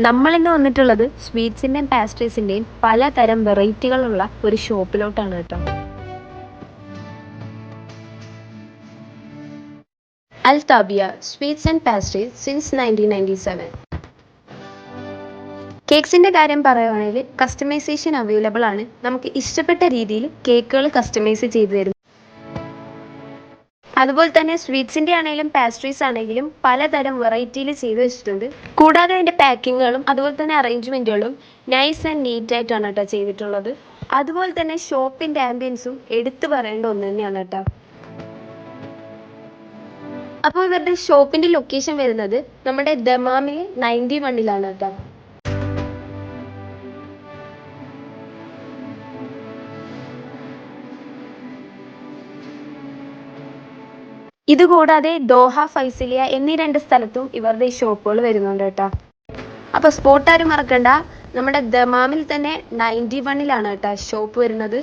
നമ്മളിന്ന് വന്നിട്ടുള്ളത് സ്വീറ്റ്സിന്റെയും പാസ്ട്രീസിന്റെയും പലതരം വെറൈറ്റികളുള്ള ഒരു ഷോപ്പിലോട്ടാണ് കേട്ടോ. Altabia sweets and pastries since nineteen ninety seven കേക്ക്സിന്റെ കാര്യം പറയുകയാണെങ്കിൽ കസ്റ്റമൈസേഷൻ അവൈലബിൾ ആണ്. നമുക്ക് ഇഷ്ടപ്പെട്ട രീതിയിൽ കേക്കുകൾ കസ്റ്റമൈസ് ചെയ്തു തരും അതുപോലെ തന്നെ സ്വീറ്റ്സിന്റെ ആണെങ്കിലും പാസ്ട്രീസ് ആണെങ്കിലും പലതരം വെറൈറ്റിയിൽ ചെയ്ത് വെച്ചിട്ടുണ്ട്. കൂടാതെ അതിന്റെ പാക്കിങ്ങുകളും അതുപോലെ തന്നെ അറേഞ്ച്മെന്റുകളും നൈസ് ആൻഡ് നീറ്റ് ആയിട്ടാണ് കേട്ടോ ചെയ്തിട്ടുള്ളത്. അതുപോലെ തന്നെ ഷോപ്പിന്റെ ആംബിയൻസും എടുത്തു പറയേണ്ട ഒന്ന് തന്നെയാണ് കേട്ടോ. അപ്പോൾ ഇവരുടെ ഷോപ്പിന്റെ ലൊക്കേഷൻ വരുന്നത് നമ്മുടെ ദമാമിലെ നയന്റി വണ്ണിലാണ് കേട്ടോ. ഇതുകൂടാതെ ദോഹ ഫൈസിലിയ എന്നീ രണ്ട് സ്ഥലത്തും ഇവരുടെ ഈ ഷോപ്പുകൾ വരുന്നുണ്ട് കേട്ടോ. അപ്പോൾ സ്പോട്ട് ആരും മറക്കണ്ട. നമ്മുടെ ദമാമിൽ തന്നെ നയന്റി വണ്ണിലാണ് കേട്ടോ ഷോപ്പ് വരുന്നത്.